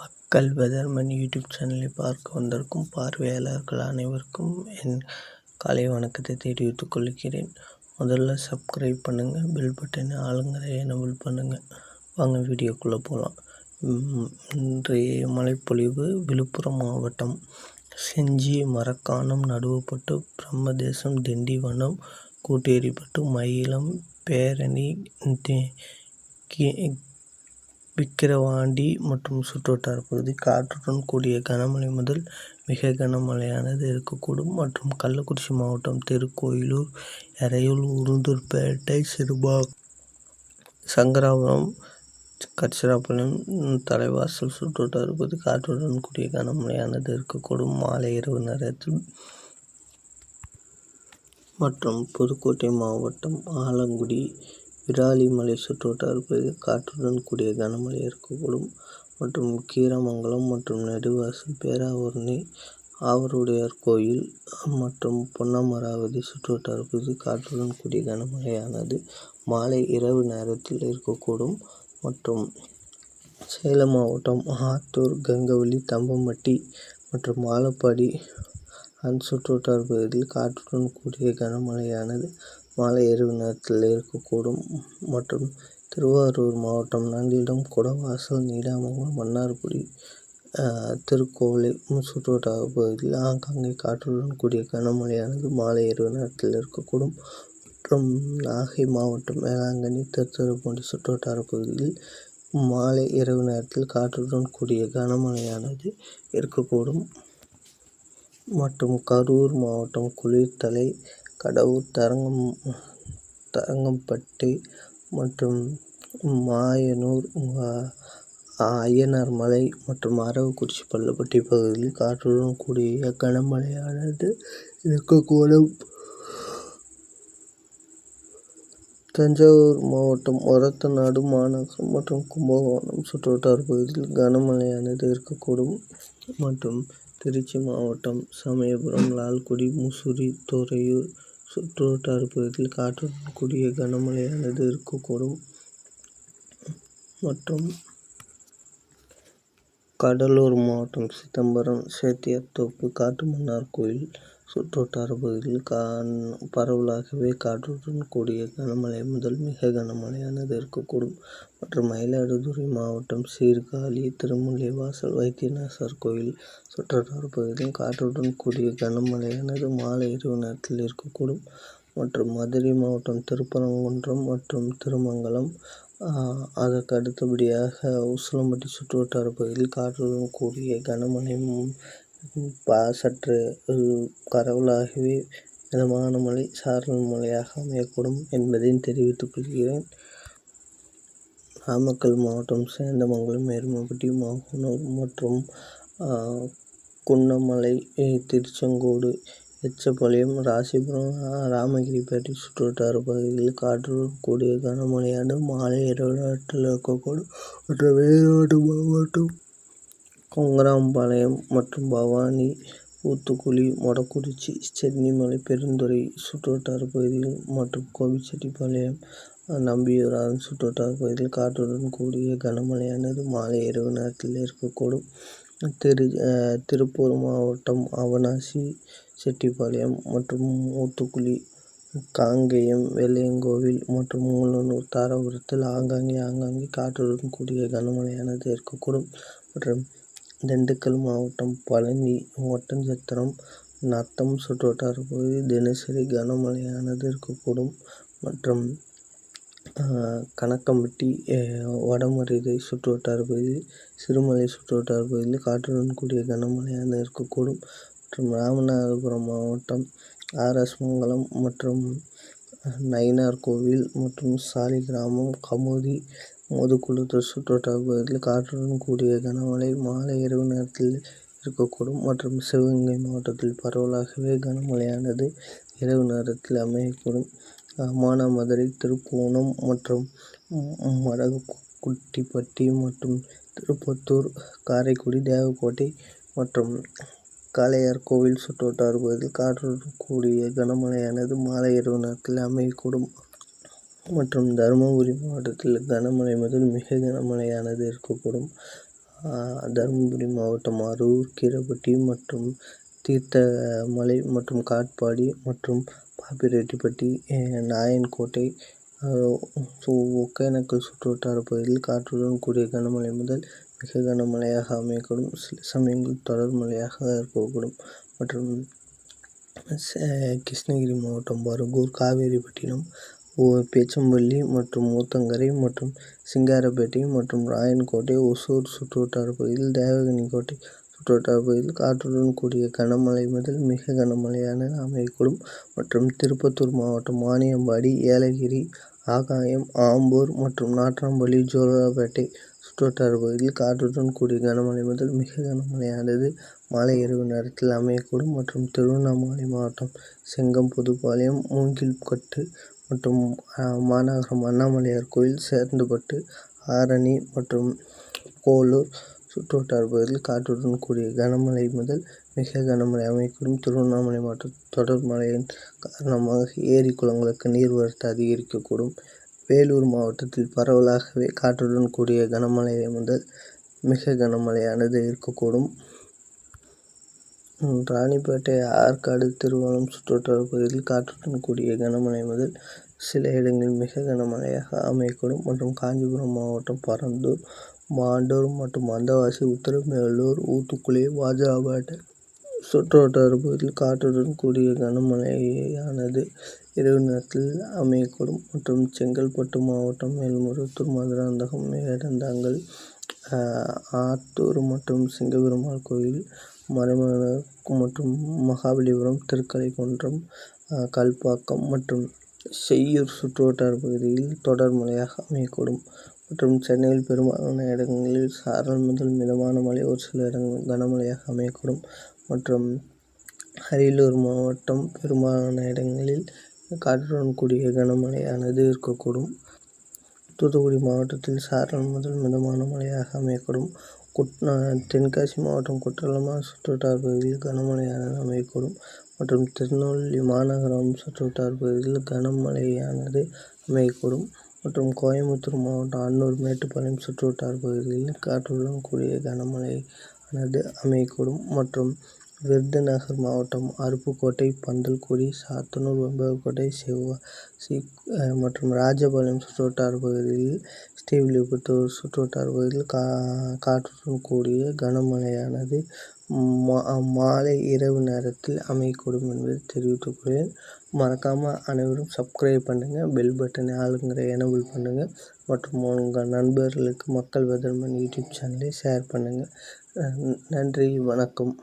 மக்கள் weatherman YouTube சேனலை பார்க்க வந்திருக்கும் பார்வையாளர்கள் அனைவருக்கும் என் காலை வணக்கத்தை தெரிவித்துக் கொள்கிறேன். முதல்ல சப்ஸ்கிரைப் பண்ணுங்கள் பெல் பட்டனை ஆளுங்கரை எனபிள் பண்ணுங்கள் வாங்க வீடியோக்குள்ளே போகலாம் இன்றைய மழைப்பொழிவு விழுப்புரம் மாவட்டம் செஞ்சி மரக்காணம் நடுவப்பட்டு பிரம்மதேசம் திண்டிவனம் கூட்டேரிப்பட்டு மயிலம் பேரணி விக்கிரவாண்டி மற்றும் சுற்றுவட்டார பகுதி காற்றுடன் கூடிய கனமழை முதல் மிக கனமழையானது இருக்கக்கூடும். மற்றும் கள்ளக்குறிச்சி மாவட்டம் திருக்கோயிலூர் எறையூர் உளுந்தூர்பேட்டை சிறுபா சங்கராபுரம் கச்சிராப்பாளையம் தலைவாசல் சுற்றுவட்டார பகுதி காற்றுடன் கூடிய கனமழையானது இருக்கக்கூடும். மாலை இரவு நேரத்தில் மற்றும் புதுக்கோட்டை மாவட்டம் ஆலங்குடி விராலிமலை சுற்றுவட்டார பகுதியில் காற்றுடன் கூடிய கனமழை இருக்கக்கூடும் மற்றும் கீரமங்கலம் மற்றும் நெடுவாசல் பேராவூரணி ஆவருடையார் கோயில் மற்றும் பொன்னமராவதி சுற்றுவட்டார பகுதி காற்றுடன் கூடிய கனமழையானது மாலை இரவு நேரத்தில் இருக்கக்கூடும் மற்றும் சேலம் மாவட்டம் ஆத்தூர் கங்கவள்ளி தம்பம்பட்டி மற்றும் ஆலப்பாடி அந்த சுற்றுவட்டார பகுதியில் காற்றுடன் கூடிய கனமழையானது மாலை இரவு நேரத்தில் இருக்கக்கூடும். மற்றும் திருவாரூர் மாவட்டம் நன்னிலம் குடவாசல் நீடாமங்கலம் மன்னார்குடி திருக்கோவிலை சுற்றுவட்டார பகுதியில் ஆங்காங்கே காற்றுடன் கூடிய கனமழையானது மாலை இரவு நேரத்தில் இருக்கக்கூடும். மற்றும் நாகை மாவட்டம் வேளாங்கண்ணி திருத்துறைப்பூண்டி சுற்றுவட்டார பகுதியில் மாலை இரவு நேரத்தில் காற்றுடன் கூடிய கனமழையானது இருக்கக்கூடும். மற்றும் கரூர் மாவட்டம் குளிர்தலை கடவூர் தரங்கம் தரங்கம்பட்டி மற்றும் மாயனூர் அய்யனார்மலை மற்றும் அரவக்குறிச்சி பள்ளப்பட்டி பகுதியில் காற்றுடன் கூடிய கனமழையானது இருக்கக்கூடும் தஞ்சாவூர் மாவட்டம் ஒரத்தநாடு மாநகரம் மற்றும் கும்பகோணம் சுற்றுவட்டார பகுதியில் கனமழையானது இருக்கக்கூடும். மற்றும் திருச்சி மாவட்டம் சமயபுரம் லால்குடி முசிறி துறையூர் சுற்றுவட்டார பகுதியில் காற்றுடன் கூடிய கனமழையானது இருக்கக்கூடும். மற்றும் கடலூர் மாவட்டம் சிதம்பரம் சேத்தியாத்தோப்பு காட்டுமன்னார் கோயில் சுற்றுவட்டார பகுதியில் கான் பரவலாகவே காற்றுடன் கூடிய கனமழை முதல் மிக கனமழையானது இருக்கக்கூடும் மற்றும் மயிலாடுதுறை மாவட்டம் சீர்காழி திருமுல்லைவாசல் வைத்தியநாதர் கோயில் சுற்றுவட்டார பகுதியில் காற்றுடன் கூடிய கனமழையானது மாலை இரவு நேரத்தில் இருக்கக்கூடும். மற்றும் மதுரை மாவட்டம் திருப்பரங்குன்றம் மற்றும் திருமங்கலம் அதற்கு அடுத்தபடியாக உசிலம்பட்டி சுற்றுவட்டார பகுதியில் காற்றுடன் கூடிய பா சற்று பரவலாகவே மிதமான மழை சாரல் மழையாக அமையக்கூடும் என்பதையும் தெரிவித்துக் கொள்கிறேன். நாமக்கல் மாவட்டம் சேந்தமங்கலம் எருமப்பட்டி மாகனூர் மற்றும் குன்னமலை திருச்செங்கோடு எச்சப்பாளையம் ராசிபுரம் ராமகிரிப்பேட்டை சுற்றுவட்டார பகுதிகளில் காற்றுடன் கூடிய கனமழையானது மாலை இரவு நேரத்தில் இருக்கக்கூடும். மற்றும் ஈரோடு மாவட்டம் கொங்கராம்பாளையம் மற்றும் பவானி ஊத்துக்குளி மொடக்குறிச்சி சென்னிமலை பெருந்துறை சுற்றுவட்டார பகுதிகள் மற்றும் கோபிச்செட்டிப்பாளையம் நம்பியூர் அதன் சுற்றுவட்டார பகுதியில் காற்றுடன் கூடிய கனமழையானது மாலை இரவு நேரத்தில் இருக்கக்கூடும் திரு திருப்பூர் மாவட்டம் அவனாசி செட்டிப்பாளையம் மற்றும் ஊத்துக்குளி காங்கேயம் வெள்ளையங்கோவில் மற்றும் மூலனூர் தாராபுரத்தில் ஆங்காங்கே ஆங்காங்கே காற்றுடன் கூடிய கனமழையானது இருக்கக்கூடும் மற்றும் திண்டுக்கல் மாவட்டம் பழனி. ஒட்டன்சத்திரம் நத்தம் சுற்றுவட்டார பகுதி தினசரி கனமழையானது இருக்கக்கூடும். மற்றும் கணக்கம்பட்டி வடமரிதை சுற்றுவட்டார பகுதி சிறுமலை சுற்றுவட்டார பகுதியில் காற்றுடன் கூடிய கனமழையானது இருக்கக்கூடும். மற்றும் ராமநாதபுரம் மாவட்டம் ஆர்எஸ் மங்கலம் மற்றும் நயினார் கோவில் மற்றும் சாலிகிராமம் கமுதி முதுகுளத்தூர் சுற்றுவட்டார பகுதியில் காற்றுடன் கூடிய கனமழை மாலை இரவு நேரத்தில் இருக்கக்கூடும் மற்றும் சிவகங்கை மாவட்டத்தில் பரவலாகவே கனமழையானது இரவு நேரத்தில் அமையக்கூடும். மானாமதுரை திருப்புவனம் மற்றும் மடகுட்டிப்பட்டி மற்றும் திருப்பத்தூர் காரைக்குடி தேவக்கோட்டை மற்றும் காளையார் கோவில் சுற்றுவட்டார பகுதியில் காற்றுடன் கூடிய கனமழையானது மாலை இரவு நேரத்தில் அமையக்கூடும். மற்றும் தருமபுரி மாவட்டத்தில் கனமழை முதல் மிக கனமழையானது இருக்கக்கூடும் தருமபுரி மாவட்டம் அரூர் கீரப்பட்டி மற்றும் தீர்த்தமலை மற்றும் காட்பாடி மற்றும் பாப்பிரெட்டிப்பட்டி நாயன்கோட்டை ஒகேனக்கல் சுற்றுவட்டார பகுதியில் காற்றுடன் கூடிய கனமழை முதல் மிக கனமழையாக அமையக்கூடும். சில சமயங்களில் தொடர் மழையாக இருக்கக்கூடும் மற்றும் கிருஷ்ணகிரி மாவட்டம் பருகூர் காவேரிப்பட்டினம் பேச்சம்பள்ளி மற்றும் ஊத்தங்கரை மற்றும் சிங்காரப்பேட்டை மற்றும் ராயன்கோட்டை ஒசூர் சுற்றுவட்டார பகுதியில் தேவகனிக்கோட்டை சுற்றுவட்டார பகுதியில் காற்றுடன் கூடிய கனமழை முதல் மிக கனமழையான அமையக்கூடும் மற்றும் திருப்பத்தூர் மாவட்டம் வாணியம்பாடி ஏலகிரி ஆகாயம் ஆம்பூர் மற்றும் நாட்றாம்பள்ளி ஜோலார்பேட்டை சுற்றுவட்டார பகுதியில் காற்றுடன் கூடிய கனமழை முதல் மிக கனமழையானது மாலை இரவு நேரத்தில் அமையக்கூடும் மற்றும் திருவண்ணாமலை மாவட்டம் செங்கம் புதுப்பாளையம் மூங்கில்கட்டு மற்றும் மாநகரம் அண்ணாமலையார் கோயில் சேர்ந்துபட்டு ஆரணி மற்றும் போலூர் சுற்றுவட்டார பகுதியில் காற்றுடன் கூடிய கனமழை முதல் மிக கனமழை அமைக்கும் திருவண்ணாமலை மாவட்டம் தொடர் மழையின் காரணமாக ஏரி குளங்களுக்கு நீர்வரத்து அதிகரிக்கக்கூடும். வேலூர் மாவட்டத்தில் பரவலாகவே காற்றுடன் கூடிய கனமழை முதல் மிக கனமழையானது இருக்கக்கூடும். ராணிப்பேட்டை ஆற்காடு திருவோணம் சுற்றுவட்டார பகுதியில் காற்றுடன் கூடிய கனமழை முதல் சில இடங்களில் மிக கனமழையாக அமையக்கூடும். மற்றும் காஞ்சிபுரம் மாவட்டம் பரந்தூர் மாண்டூர் மற்றும் மந்தவாசி உத்தரமேலூர் ஊத்துக்குளி வாஜராபேட்டை சுற்றுவட்டார பகுதியில் காற்றுடன் கூடிய கனமழையானது இரவு நேரத்தில் அமையக்கூடும். மற்றும் செங்கல்பட்டு மாவட்டம் மேல்மருவத்தூர் மதுராந்தகம் வேடந்தாங்கல் ஆத்தூர் மற்றும் சிங்கபெருமாள் கோயில் மறைமலைக்கு மற்றும் மகாபலிபுரம் திருக்கழுக்குன்றம் கல்பாக்கம் மற்றும் செய்யூர் சுற்றுவட்டார பகுதியில் தொடர் மழையாக அமையக்கூடும். மற்றும் சென்னையில் பெரும்பாலான இடங்களில் சாரல் முதல் மிதமான மழை ஒரு சில இடங்களில் கனமழையாக அமையக்கூடும். மற்றும் அரியலூர் மாவட்டம் பெரும்பாலான இடங்களில் காற்றுடன் கூடிய கனமழையானது இருக்கக்கூடும். தூத்துக்குடி மாவட்டத்தில் சாரல் முதல் மிதமான மழையாக அமையக்கூடும். குட் தென்காசி மாவட்டம் குற்றாலம் சுற்றுவட்டார் பகுதியில் கனமழையானது அமையக்கூடும். மற்றும் திருநெல்வேலி மாநகரம் சுற்றுவட்டார் பகுதியில் கனமழையானது அமையக்கூடும். மற்றும் கோயம்புத்தூர் மாவட்டம் அன்னூர் மேட்டுப்பாளையம் சுற்றுவட்டார் பகுதியில் காற்றுடன் கூடிய கனமழையானது அமையக்கூடும். மற்றும் விருதுநகர் மாவட்டம் அருப்புக்கோட்டை பந்தல்குடி சாத்தனூர் வெம்பக்கோட்டை சிவகாசி மற்றும் ராஜபாளையம் சுற்றுவட்டார பகுதியில் ஸ்ரீவில்லிபுத்தூர் சுற்றுவட்டார பகுதியில் கா காற்றுடன் கூடிய கனமழையானது மா மாலை இரவு நேரத்தில் அமையக்கூடும் என்பதை தெரிவித்துக்கொள்கிறேன் மறக்காமல் அனைவரும் சப்ஸ்கிரைப் பண்ணுங்கள் பெல் பட்டனை ஆளுங்கிற எனபிள் பண்ணுங்கள் மற்றும் உங்கள் நண்பர்களுக்கு மக்கள் வெதர்மன் யூடியூப் சேனலை ஷேர் பண்ணுங்கள் நன்றி வணக்கம்.